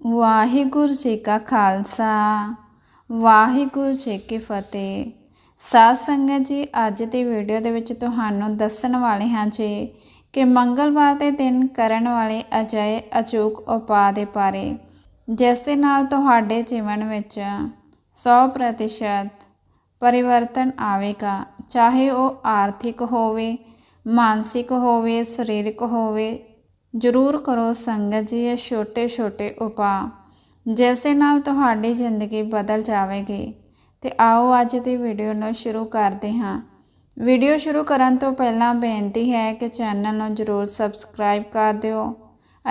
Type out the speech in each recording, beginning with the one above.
ਵਾਹਿਗੁਰੂ ਜੀ ਕਾ ਖਾਲਸਾ, ਵਾਹਿਗੁਰੂ ਜੀ ਕੀ ਫਤਿਹ। ਸਾਧ ਸੰਗਤ ਜੀ, ਅੱਜ ਦੀ ਵੀਡੀਓ ਦੇ ਵਿੱਚ ਤੁਹਾਨੂੰ ਦੱਸਣ ਵਾਲੇ ਹਾਂ ਜੀ ਕਿ ਮੰਗਲਵਾਰ ਦੇ ਦਿਨ ਕਰਨ ਵਾਲੇ ਅਜਿਹੇ ਅਚੂਕ ਉਪਾਅ ਦੇ ਬਾਰੇ, ਜਿਸ ਦੇ ਨਾਲ ਤੁਹਾਡੇ ਜੀਵਨ ਵਿੱਚ 100% ਪਰਿਵਰਤਨ ਆਵੇਗਾ। ਚਾਹੇ ਉਹ ਆਰਥਿਕ ਹੋਵੇ, ਮਾਨਸਿਕ ਹੋਵੇ, ਸਰੀਰਕ ਹੋਵੇ ਜ਼ਰੂਰ ਕਰੋ ਸੰਗਤ ਜੀ, ਇਹ ਛੋਟੇ ਛੋਟੇ ਉਪਾਅ। ਜਿਸ ਦੇ ਨਾਲ ਤੁਹਾਡੀ ਜ਼ਿੰਦਗੀ ਬਦਲ ਜਾਵੇਗੀ। ਤੇ ਆਓ ਅੱਜ ਦੀ ਵੀਡੀਓ ਨੂੰ ਸ਼ੁਰੂ ਕਰਦੇ ਹਾਂ। ਵੀਡੀਓ ਸ਼ੁਰੂ ਕਰਨ ਤੋਂ ਪਹਿਲਾਂ ਬੇਨਤੀ ਹੈ ਕਿ ਚੈਨਲ ਨੂੰ ਜ਼ਰੂਰ ਸਬਸਕ੍ਰਾਈਬ ਕਰ ਦਿਓ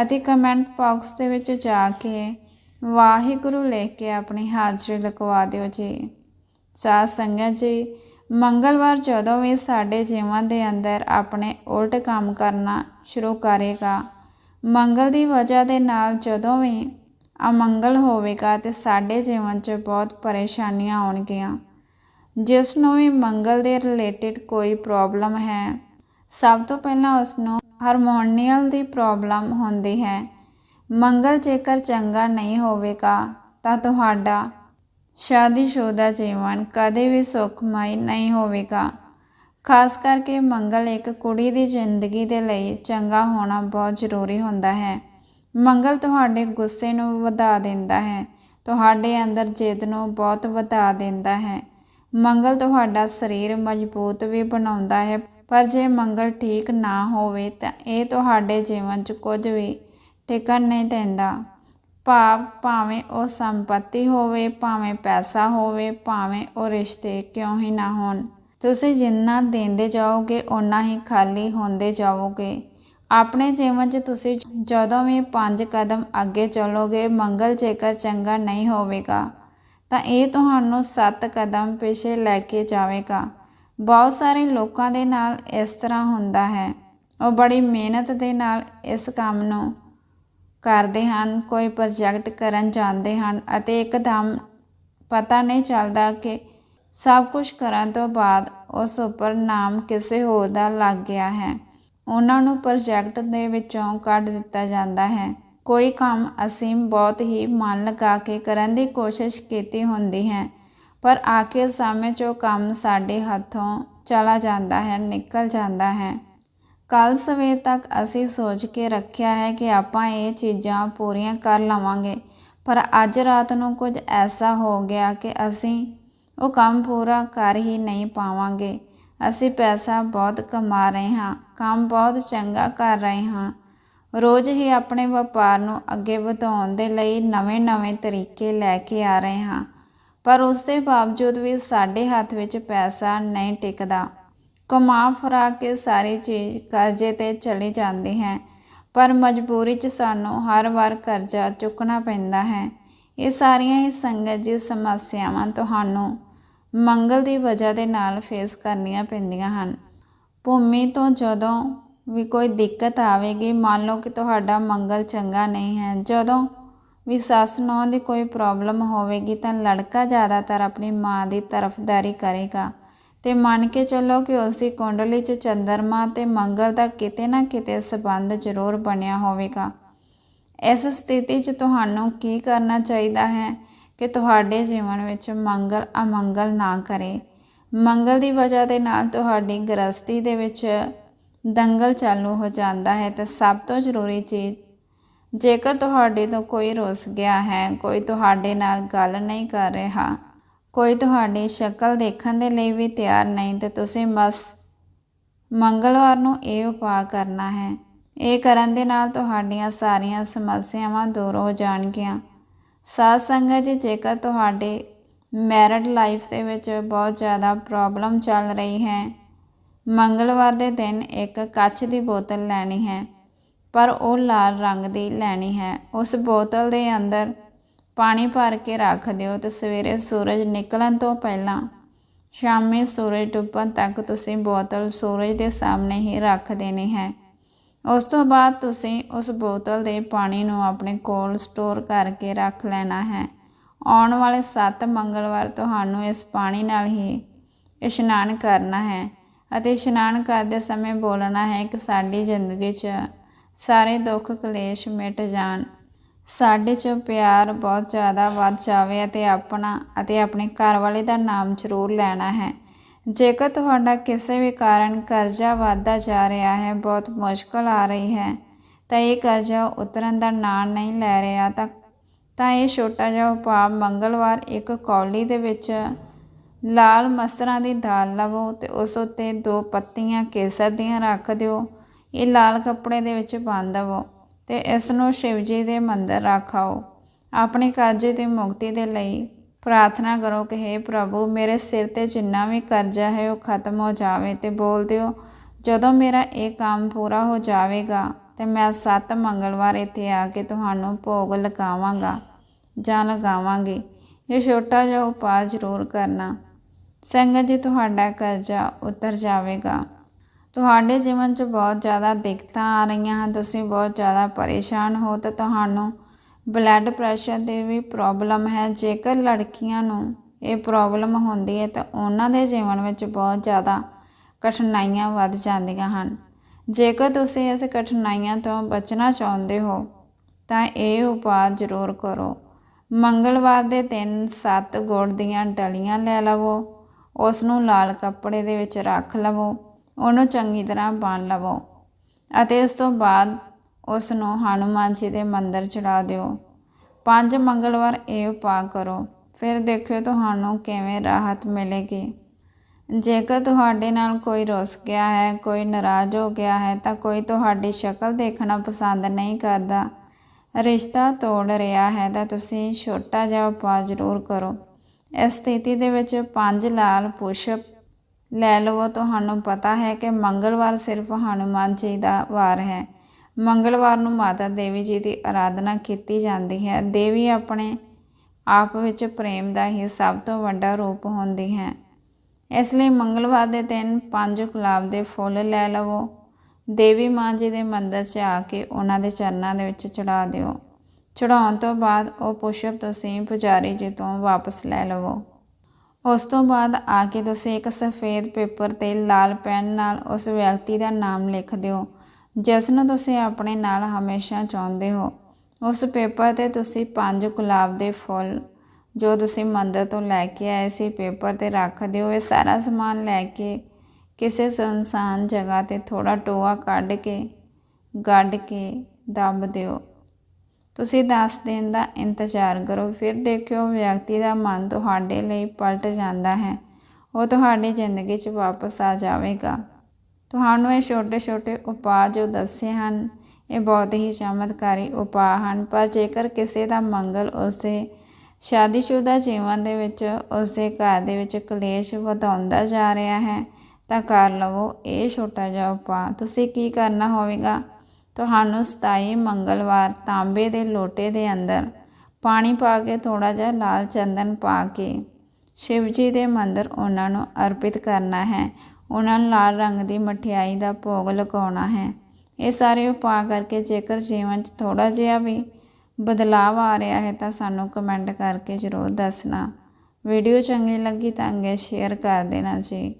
ਅਤੇ ਕਮੈਂਟ ਬਾਕਸ ਦੇ ਵਿੱਚ ਜਾ ਕੇ ਵਾਹਿਗੁਰੂ ਲਿਖ ਕੇ ਆਪਣੀ ਹਾਜ਼ਰੀ ਲਗਵਾ ਦਿਓ ਜੀ। ਸਾਧ ਸੰਗਤ ਜੀ, ਮੰਗਲਵਾਰ ਜਦੋਂ ਵੀ ਸਾਡੇ ਜੀਵਨ ਦੇ ਅੰਦਰ ਆਪਣੇ ਉਲਟ ਕੰਮ ਕਰਨਾ ਸ਼ੁਰੂ ਕਰੇਗਾ ਮੰਗਲ ਦੀ ਵਜ੍ਹਾ ਦੇ ਨਾਲ ਜਦੋਂ ਵੀ ਅਮੰਗਲ ਹੋਵੇਗਾ ਤੇ ਸਾਡੇ ਜੀਵਨ 'ਚ ਬਹੁਤ ਪਰੇਸ਼ਾਨੀਆਂ ਆਉਣਗੀਆਂ। ਜਿਸ ਨੂੰ ਵੀ ਮੰਗਲ ਦੇ ਰਿਲੇਟਡ ਕੋਈ ਪ੍ਰੋਬਲਮ ਹੈ, ਸਭ ਤੋਂ ਪਹਿਲਾਂ ਉਸ ਨੂੰ ਹਾਰਮੋਨੀਅਲ ਦੀ ਪ੍ਰੋਬਲਮ ਹੁੰਦੀ ਹੈ। ਮੰਗਲ ਜੇਕਰ ਚੰਗਾ ਨਹੀਂ ਹੋਵੇਗਾ, ਤਾਂ ਤੁਹਾਡਾ ਸ਼ਾਦੀशुदा ਜੀਵਨ ਕਦੇ ਵੀ ਸੁਖਮਈ ਨਹੀਂ ਹੋਵੇਗਾ। ਖਾਸ ਕਰਕੇ ਮੰਗਲ ਇੱਕ ਕੁੜੀ ਦੀ ਜ਼ਿੰਦਗੀ ਦੇ ਲਈ ਚੰਗਾ ਹੋਣਾ ਬਹੁਤ ਜ਼ਰੂਰੀ ਹੁੰਦਾ ਹੈ। ਮੰਗਲ ਤੁਹਾਡੇ ਗੁੱਸੇ ਨੂੰ ਵਧਾ ਦਿੰਦਾ ਹੈ। ਤੁਹਾਡੇ ਅੰਦਰ ਜਿੱਦ ਨੂੰ ਬਹੁਤ ਵਧਾ ਦਿੰਦਾ ਹੈ। ਮੰਗਲ ਤੁਹਾਡਾ ਸਰੀਰ ਮਜ਼ਬੂਤ ਵੀ ਬਣਾਉਂਦਾ ਹੈ, ਪਰ ਜੇ ਮੰਗਲ ਠੀਕ ਨਾ ਹੋਵੇ ਤਾਂ ਇਹ ਤੁਹਾਡੇ ਜੀਵਨ 'ਚ ਕੁਝ ਵੀ ਟਿਕਣ ਨਹੀਂ ਦਿੰਦਾ। ਭਾਵ ਭਾਵੇਂ ਉਹ ਸੰਪਤੀ ਹੋਵੇ, ਭਾਵੇਂ ਪੈਸਾ ਹੋਵੇ, ਭਾਵੇਂ ਉਹ ਰਿਸ਼ਤੇ ਕਿਉਂ ਹੀ ਨਾ ਹੋਣ। ਤੁਸੀਂ ਜਿੰਨਾ ਦਿੰਦੇ ਜਾਓਗੇ ਉਨਾ ਹੀ ਖਾਲੀ ਹੁੰਦੇ ਜਾਓਗੇ ਆਪਣੇ ਜੀਵਨ 'ਚ ਤੁਸੀਂ ਜਦੋਂ ਵੀ ਪੰਜ ਕਦਮ ਅੱਗੇ ਚੱਲੋਗੇ, ਮੰਗਲ ਜੇਕਰ ਚੰਗਾ ਨਹੀਂ ਹੋਵੇਗਾ, ਤਾਂ ਇਹ ਤੁਹਾਨੂੰ ਸੱਤ ਕਦਮ ਪਿੱਛੇ ਲੈ ਕੇ ਜਾਵੇਗਾ। ਬਹੁਤ ਸਾਰੇ ਲੋਕਾਂ ਦੇ ਨਾਲ ਇਸ ਤਰ੍ਹਾਂ ਹੁੰਦਾ ਹੈ। ਉਹ ਬੜੀ ਮਿਹਨਤ ਦੇ ਨਾਲ ਇਸ ਕੰਮ ਨੂੰ ਕਰਦੇ ਹਨ, ਕੋਈ ਪ੍ਰੋਜੈਕਟ ਕਰਨ ਜਾਂਦੇ ਹਨ ਅਤੇ ਇੱਕਦਮ ਪਤਾ ਨਹੀਂ ਚੱਲਦਾ ਕਿ ਸਭ ਕੁਝ ਕਰਨ ਤੋਂ ਬਾਅਦ ਉਸ ਉੱਪਰ ਨਾਮ ਕਿਸੇ ਹੋਰ ਦਾ ਲੱਗ ਗਿਆ ਹੈ। ਉਹਨਾਂ ਨੂੰ ਪ੍ਰੋਜੈਕਟ ਦੇ ਵਿੱਚੋਂ ਕੱਢ ਦਿੱਤਾ ਜਾਂਦਾ ਹੈ। ਕੋਈ ਕੰਮ ਅਸੀਂ ਬਹੁਤ ਹੀ ਮਨ ਲਗਾ ਕੇ ਕਰਨ ਦੀ ਕੋਸ਼ਿਸ਼ ਕੀਤੀ ਹੁੰਦੀ ਹੈ, ਪਰ ਆਖਿਰ ਸਮੇਂ 'ਚ ਉਹ ਕੰਮ ਸਾਡੇ ਹੱਥੋਂ ਚਲਾ ਜਾਂਦਾ ਹੈ, ਨਿਕਲ ਜਾਂਦਾ ਹੈ। ਕੱਲ ਸਵੇਰ ਤੱਕ ਅਸੀਂ ਸੋਚ ਕੇ ਰੱਖਿਆ ਹੈ ਕਿ ਆਪਾਂ ਇਹ ਚੀਜ਼ਾਂ ਪੂਰੀਆਂ ਕਰ ਲਵਾਂਗੇ, ਪਰ ਅੱਜ ਰਾਤ ਨੂੰ ਕੁਝ ਐਸਾ ਹੋ ਗਿਆ ਕਿ ਅਸੀਂ ਉਹ ਕੰਮ ਪੂਰਾ ਕਰ ਹੀ ਨਹੀਂ ਪਾਵਾਂਗੇ। ਅਸੀਂ ਪੈਸਾ ਬਹੁਤ ਕਮਾ ਰਹੇ ਹਾਂ, ਕੰਮ ਬਹੁਤ ਚੰਗਾ ਕਰ ਰਹੇ ਹਾਂ। ਰੋਜ਼ ਹੀ ਆਪਣੇ ਵਪਾਰ ਨੂੰ ਅੱਗੇ ਵਧਾਉਣ ਦੇ ਲਈ ਨਵੇਂ-ਨਵੇਂ ਤਰੀਕੇ ਲੈ ਕੇ ਆ ਰਹੇ ਹਾਂ, ਪਰ ਉਸ ਦੇ ਬਾਵਜੂਦ ਵੀ ਸਾਡੇ ਹੱਥ ਵਿੱਚ ਪੈਸਾ ਨਹੀਂ ਟਿਕਦਾ। ਕਮਾ ਫਰਾ ਕੇ ਸਾਰੀ ਚੀਜ਼ ਕਰਜ਼ੇ ਤੇ ਚਲੀ ਜਾਂਦੀ ਹੈ, ਪਰ ਮਜਬੂਰੀ 'ਚ ਸਾਨੂੰ ਹਰ ਵਾਰ ਕਰਜ਼ਾ ਚੁੱਕਣਾ ਪੈਂਦਾ ਹੈ। ਇਹ ਸਾਰੀਆਂ ਹੀ ਸੰਗਤ ਜੀ ਸਮੱਸਿਆਵਾਂ ਤੁਹਾਨੂੰ ਮੰਗਲ ਦੀ ਵਜ੍ਹਾ ਦੇ ਨਾਲ ਫੇਸ ਕਰਨੀਆਂ ਪੈਂਦੀਆਂ ਹਨ। ਭੂਮੀ ਤੋਂ ਜਦੋਂ ਵੀ ਕੋਈ ਦਿੱਕਤ ਆਵੇਗੀ, ਮੰਨ ਲਓ ਕਿ ਤੁਹਾਡਾ ਮੰਗਲ ਚੰਗਾ ਨਹੀਂ ਹੈ, ਜਦੋਂ ਵੀ ਸੱਸ ਨੂੰ ਦੀ ਕੋਈ ਪ੍ਰੋਬਲਮ ਹੋਵੇਗੀ ਤਾਂ ਲੜਕਾ ਜ਼ਿਆਦਾਤਰ ਆਪਣੀ ਮਾਂ ਦੀ ਤਰਫਦਾਰੀ ਕਰੇਗਾ ਤੇ ਮੰਨ ਕੇ ਚੱਲੋ ਕਿ ਉਸ ਦੀ ਕੁੰਡਲੀ 'ਚ ਚੰਦਰਮਾ ਤੇ ਮੰਗਲ ਦਾ ਕਿਤੇ ਨਾ ਕਿਤੇ ਸਬੰਧ ਜ਼ਰੂਰ ਬਣਿਆ ਹੋਵੇਗਾ। ਇਸ ਸਥਿਤੀ 'ਚ ਤੁਹਾਨੂੰ ਕੀ ਕਰਨਾ ਚਾਹੀਦਾ ਹੈ ਕਿ ਤੁਹਾਡੇ ਜੀਵਨ ਵਿੱਚ ਮੰਗਲ ਅਮੰਗਲ ਨਾ ਕਰੇ? ਮੰਗਲ ਦੀ ਵਜ੍ਹਾ ਦੇ ਨਾਲ ਤੁਹਾਡੀ ਗ੍ਰਸਤੀ ਦੇ ਵਿੱਚ ਦੰਗਲ ਚਾਲੂ ਹੋ ਜਾਂਦਾ ਹੈ ਤੇ ਸਭ ਤੋਂ ਜ਼ਰੂਰੀ ਚੀਜ਼, ਜੇਕਰ ਤੁਹਾਡੇ ਤੋਂ ਕੋਈ ਰੁੱਸ ਗਿਆ ਹੈ, ਕੋਈ ਤੁਹਾਡੇ ਨਾਲ ਗੱਲ ਨਹੀਂ ਕਰ ਰਿਹਾ, ਕੋਈ ਤੁਹਾਡੀ ਸ਼ਕਲ ਦੇਖਣ ਦੇ ਲਈ ਵੀ ਤਿਆਰ ਨਹੀਂ, ਤੇ ਤੁਸੀਂ ਬਸ ਮੰਗਲਵਾਰ ਨੂੰ ਇਹ ਉਪਾਅ ਕਰਨਾ ਹੈ। ਇਹ ਕਰਨ ਦੇ ਨਾਲ ਤੁਹਾਡੀਆਂ ਸਾਰੀਆਂ ਸਮੱਸਿਆਵਾਂ ਦੂਰ ਹੋ ਜਾਣਗੀਆਂ। ਸਾਧ ਸੰਗਤ ਜੀ, ਜੇਕਰ ਤੁਹਾਡੇ ਮੈਰਿਡ ਲਾਈਫ ਦੇ ਵਿੱਚ ਬਹੁਤ ਜ਼ਿਆਦਾ ਪ੍ਰੋਬਲਮ ਚੱਲ ਰਹੀ ਹੈ, ਮੰਗਲਵਾਰ ਦੇ ਦਿਨ ਇੱਕ ਕੱਚ ਦੀ ਬੋਤਲ ਲੈਣੀ ਹੈ, ਪਰ ਉਹ ਲਾਲ ਰੰਗ ਦੀ ਲੈਣੀ ਹੈ। ਉਸ ਬੋਤਲ ਦੇ ਅੰਦਰ ਪਾਣੀ ਭਰ ਕੇ ਰੱਖ ਦਿਓ ਤੇ ਸਵੇਰੇ ਸੂਰਜ ਨਿਕਲਣ ਤੋਂ ਪਹਿਲਾਂ ਸ਼ਾਮੀ ਸੂਰਜ ਡੁੱਬਣ ਤੱਕ ਤੁਸੀਂ ਬੋਤਲ ਸੂਰਜ ਦੇ ਸਾਹਮਣੇ ਹੀ ਰੱਖ ਦੇਣੀ ਹੈ। ਉਸ ਤੋਂ ਬਾਅਦ ਤੁਸੀਂ ਉਸ ਬੋਤਲ ਦੇ ਪਾਣੀ ਨੂੰ ਆਪਣੇ ਕੋਲ ਸਟੋਰ ਕਰਕੇ ਰੱਖ ਲੈਣਾ ਹੈ। ਆਉਣ ਵਾਲੇ 7 ਮੰਗਲਵਾਰ ਤੁਹਾਨੂੰ ਇਸ ਪਾਣੀ ਨਾਲ ਹੀ ਇਸ਼ਨਾਨ ਕਰਨਾ ਹੈ ਅਤੇ ਇਸ਼ਨਾਨ ਕਰਦੇ ਸਮੇਂ ਬੋਲਣਾ ਹੈ ਕਿ ਸਾਡੀ ਜ਼ਿੰਦਗੀ 'ਚ ਸਾਰੇ ਦੁੱਖ ਕਲੇਸ਼ ਮਿਟ ਜਾਣ। ਸਾਡੇ 'ਚ ਪਿਆਰ ਬਹੁਤ ਜ਼ਿਆਦਾ ਵੱਧ ਜਾਵੇ ਅਤੇ ਆਪਣਾ ਅਤੇ ਆਪਣੇ ਘਰ ਵਾਲੇ ਦਾ ਨਾਮ ਜ਼ਰੂਰ ਲੈਣਾ ਹੈ। ਜੇਕਰ ਤੁਹਾਡਾ ਕਿਸੇ ਵੀ ਕਾਰਨ ਕਰਜ਼ਾ ਵੱਧਦਾ ਜਾ ਰਿਹਾ ਹੈ, ਬਹੁਤ ਮੁਸ਼ਕਲ ਆ ਰਹੀ ਹੈ, ਤਾਂ ਇਹ ਕਰਜ਼ਾ ਉਤਰਨ ਦਾ ਨਾਂ ਨਹੀਂ ਲੈ ਰਿਹਾ, ਤਾਂ ਤਾਂ ਇਹ ਛੋਟਾ ਜਿਹਾ ਉਪਾਅ ਮੰਗਲਵਾਰ ਇੱਕ ਕੌਲੀ ਦੇ ਵਿੱਚ ਲਾਲ ਮਸਰਾਂ ਦੀ ਦਾਲ ਲਵੋ ਤੇ ਉਸ ਉੱਤੇ ਦੋ ਪੱਤੀਆਂ ਕੇਸਰ ਦੀਆਂ ਰੱਖ ਦਿਓ। ਇਹ ਲਾਲ ਕੱਪੜੇ ਦੇ ਵਿੱਚ ਬੰਨ੍ਹ ਦੇਵੋ ਤੇ ਇਸ ਨੂੰ ਸ਼ਿਵ ਜੀ ਦੇ ਮੰਦਰ ਰੱਖਾਓ ਆਪਣੇ ਕਰਜ਼ੇ ਦੀ ਮੁਕਤੀ ਦੇ ਲਈ ਪ੍ਰਾਰਥਨਾ ਕਰੋ ਕਿ हे ਪ੍ਰਭੂ, ਮੇਰੇ ਸਿਰ ਤੇ ਜਿੰਨਾ ਵੀ ਕਰਜ਼ਾ ਹੈ ਉਹ ਖਤਮ ਹੋ ਜਾਵੇ ਤੇ ਬੋਲ ਦਿਓ, ਜਦੋਂ ਮੇਰਾ ਇਹ ਕੰਮ ਪੂਰਾ ਹੋ ਜਾਵੇਗਾ ਤੇ ਮੈਂ ਸੱਤ ਮੰਗਲਵਾਰ ਇੱਥੇ ਆ ਕੇ ਤੁਹਾਨੂੰ ਭੋਗ ਲਗਾਵਾਂਗਾ, ਜਾਂ ਲਗਾਵਾਂਗੀ। ਇਹ ਛੋਟਾ ਜਿਹਾ ਉਪਾਅ ਜ਼ਰੂਰ ਕਰਨਾ। ਸੰਗਤ ਜੀ, ਤੁਹਾਡਾ ਕਰਜ਼ਾ ਉਤਰ ਜਾਵੇਗਾ। ਤੁਹਾਡੇ ਜੀਵਨ 'ਚ ਬਹੁਤ ਜ਼ਿਆਦਾ ਦਿੱਕਤਾਂ ਆ ਰਹੀਆਂ ਹਨ, ਤੁਸੀਂ ਬਹੁਤ ਜ਼ਿਆਦਾ ਪਰੇਸ਼ਾਨ ਹੋ ਤਾਂ ਤੁਹਾਨੂੰ ਬਲੱਡ ਪ੍ਰੈਸ਼ਰ ਦੀ ਵੀ ਪ੍ਰੋਬਲਮ ਹੈ। ਜੇਕਰ ਲੜਕੀਆਂ ਨੂੰ ਇਹ ਪ੍ਰੋਬਲਮ ਹੁੰਦੀ ਹੈ ਤਾਂ ਉਹਨਾਂ ਦੇ ਜੀਵਨ ਵਿੱਚ ਬਹੁਤ ਜ਼ਿਆਦਾ ਕਠਿਨਾਈਆਂ ਵੱਧ ਜਾਂਦੀਆਂ ਹਨ। ਜੇਕਰ ਤੁਸੀਂ ਇਸ ਕਠਿਨਾਈਆਂ ਤੋਂ ਬਚਣਾ ਚਾਹੁੰਦੇ ਹੋ, ਤਾਂ ਇਹ ਉਪਾਅ ਜ਼ਰੂਰ ਕਰੋ। ਮੰਗਲਵਾਰ ਦੇ ਦਿਨ ਸੱਤ ਗੁੜ ਦੀਆਂ ਡਲੀਆਂ ਲੈ ਲਵੋ, ਉਸ ਨੂੰ ਲਾਲ ਕੱਪੜੇ ਦੇ ਵਿੱਚ ਰੱਖ ਲਵੋ, ਉਹਨੂੰ ਚੰਗੀ ਤਰ੍ਹਾਂ ਬੰਨ ਲਵੋ ਅਤੇ ਉਸ ਤੋਂ ਬਾਅਦ ਉਸ ਨੂੰ ਹਨੂਮਾਨ ਜੀ ਦੇ ਮੰਦਰ ਚੜਾ ਦਿਓ। ਪੰਜ ਮੰਗਲਵਾਰ ਇਹ ਉਪਾਅ ਕਰੋ। ਫਿਰ ਦੇਖਿਓ ਤੁਹਾਨੂੰ ਕਿਵੇਂ ਰਾਹਤ ਮਿਲੇਗੀ। ਜੇਕਰ ਤੁਹਾਡੇ ਨਾਲ ਕੋਈ ਰੁੱਸ ਗਿਆ ਹੈ, ਕੋਈ ਨਾਰਾਜ਼ ਹੋ ਗਿਆ ਹੈ, ਤਾਂ ਕੋਈ ਤੁਹਾਡੀ ਸ਼ਕਲ ਦੇਖਣਾ ਪਸੰਦ ਨਹੀਂ ਕਰਦਾ। ਰਿਸ਼ਤਾ ਤੋੜ ਰਿਹਾ ਹੈ, ਤਾਂ ਤੁਸੀਂ ਛੋਟਾ ਜਿਹਾ ਉਪਾਅ ਜ਼ਰੂਰ ਕਰੋ। ਇਸ ਸਥਿਤੀ ਦੇ ਵਿੱਚ ਪੰਜ ਲਾਲ ਪੁਸ਼ਪ ਲੈ ਲਵੋ। ਤੁਹਾਨੂੰ ਪਤਾ ਹੈ ਕਿ ਮੰਗਲਵਾਰ ਸਿਰਫ ਹਨੂਮਾਨ ਜੀ ਦਾ ਵਾਰ ਹੈ। ਮੰਗਲਵਾਰ ਨੂੰ ਮਾਤਾ ਦੇਵੀ ਜੀ ਦੀ ਆਰਾਧਨਾ ਕੀਤੀ ਜਾਂਦੀ ਹੈ। ਦੇਵੀ ਆਪਣੇ ਆਪ ਵਿੱਚ ਪ੍ਰੇਮ ਦਾ ਹੀ ਸਭ ਤੋਂ ਵੱਡਾ ਰੂਪ ਹੁੰਦੀ ਹੈ। ਇਸ ਲਈ ਮੰਗਲਵਾਰ ਦੇ ਦਿਨ ਪੰਜ ਗੁਲਾਬ ਦੇ ਫੁੱਲ ਲੈ ਲਵੋ। ਦੇਵੀ ਮਾਂ ਜੀ ਦੇ ਮੰਦਰ 'ਚ ਆ ਕੇ ਉਹਨਾਂ ਦੇ ਚਰਨਾਂ ਦੇ ਵਿੱਚ ਚੜਾ ਦਿਓ। ਚੜਾਉਣ ਤੋਂ ਬਾਅਦ ਉਹ ਪੁਸ਼ਪ ਤੁਸੀਂ ਪੁਜਾਰੀ ਜੀ ਤੋਂ ਵਾਪਸ ਲੈ ਲਵੋ। ਉਸ ਤੋਂ ਬਾਅਦ ਆ ਕੇ ਤੁਸੀਂ ਇੱਕ ਸਫੇਦ ਪੇਪਰ ਤੇ ਲਾਲ ਪੈਨ ਨਾਲ ਉਸ ਵਿਅਕਤੀ ਦਾ ਨਾਮ ਲਿਖ ਦਿਓ। ਜਿਸ ਨੂੰ ਤੁਸੀਂ ਆਪਣੇ ਨਾਲ ਹਮੇਸ਼ਾ ਚਾਹੁੰਦੇ ਹੋ, ਉਸ ਪੇਪਰ ਤੇ ਤੁਸੀਂ ਪੰਜ ਗੁਲਾਬ ਦੇ ਫੁੱਲ ਜੋ ਤੁਸੀਂ ਮੰਦਰ ਤੋਂ ਲੈ ਕੇ ਆਏ ਸੀ, ਪੇਪਰ ਤੇ ਰੱਖ ਦਿਓ, ਇਹ ਸਾਰਾ ਸਮਾਨ ਲੈ ਕੇ ਕਿਸੇ ਸੁਨਸਾਨ ਜਗ੍ਹਾ ਤੇ ਥੋੜਾ ਟੋਆ ਕੱਢ ਕੇ, ਗੱਡ ਕੇ ਦੱਬ ਦਿਓ। ਤੁਸੀਂ 10 ਦਿਨ ਦਾ ਇੰਤਜ਼ਾਰ ਕਰੋ, ਫਿਰ ਦੇਖਿਓ ਵਿਅਕਤੀ ਦਾ ਮਨ ਤੁਹਾਡੇ ਲਈ ਪਲਟ ਜਾਂਦਾ ਹੈ, ਉਹ ਤੁਹਾਡੀ ਜ਼ਿੰਦਗੀ 'ਚ ਵਾਪਸ ਆ ਜਾਵੇਗਾ। ਤੁਹਾਨੂੰ ਇਹ ਛੋਟੇ-ਛੋਟੇ ਉਪਾਅ ਜੋ ਦੱਸੇ ਹਨ, ਇਹ ਬਹੁਤ ਹੀ ਚਮਤਕਾਰੀ ਉਪਾਅ ਹਨ, ਪਰ ਜੇਕਰ ਕਿਸੇ ਦਾ ਮੰਗਲ ਉਸੇ ਸ਼ਾਦੀशुदा ਜੀਵਨ ਦੇ ਵਿੱਚ, ਉਸੇ ਘਰ ਦੇ ਵਿੱਚ ਕਲੇਸ਼ ਵਧਾਉਂਦਾ ਜਾ ਰਿਹਾ ਹੈ, ਤਾਂ ਕਰ ਲਵੋ ਇਹ ਛੋਟਾ ਜਿਹਾ ਉਪਾਅ। ਤੁਸੀਂ ਕੀ ਕਰਨਾ ਹੋਵੇਗਾ? ਤੁਹਾਨੂੰ 27 ਮੰਗਲਵਾਰ ਤਾਂਬੇ ਦੇ ਲੋਟੇ ਦੇ ਅੰਦਰ ਪਾਣੀ ਪਾ ਕੇ ਥੋੜਾ ਜਿਹਾ ਲਾਲ ਚੰਦਨ ਪਾ ਕੇ ਸ਼ਿਵ ਜੀ ਦੇ ਮੰਦਰ ਉਹਨਾਂ ਨੂੰ ਅਰਪਿਤ ਕਰਨਾ ਹੈ। ਉਹਨਾਂ ਨੂੰ ਲਾਲ ਰੰਗ ਦੀ ਮਠਿਆਈ ਦਾ ਭੋਗ ਲਗਾਉਣਾ ਹੈ। ਇਹ ਸਾਰੇ ਉਪਾਅ ਕਰਕੇ ਜੇਕਰ ਜੀਵਨ 'ਚ ਥੋੜਾ ਜਿਹਾ ਵੀ ਬਦਲਾਅ ਆ ਰਿਹਾ ਹੈ ਤਾਂ ਸਾਨੂੰ ਕਮੈਂਟ ਕਰਕੇ ਜ਼ਰੂਰ ਦੱਸਣਾ। ਵੀਡੀਓ ਚੰਗੀ ਲੱਗੀ ਤਾਂ ਅੱਗੇ ਸ਼ੇਅਰ ਕਰ ਦੇਣਾ ਜੀ।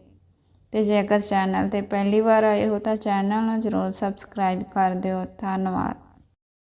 ਤੇ ਜੇਕਰ ਚੈਨਲ ਤੇ ਪਹਿਲੀ ਵਾਰ ਆਏ ਹੋ ਤਾਂ ਚੈਨਲ ਨੂੰ ਜ਼ਰੂਰ ਸਬਸਕ੍ਰਾਈਬ ਕਰ ਦਿਓ। ਧੰਨਵਾਦ।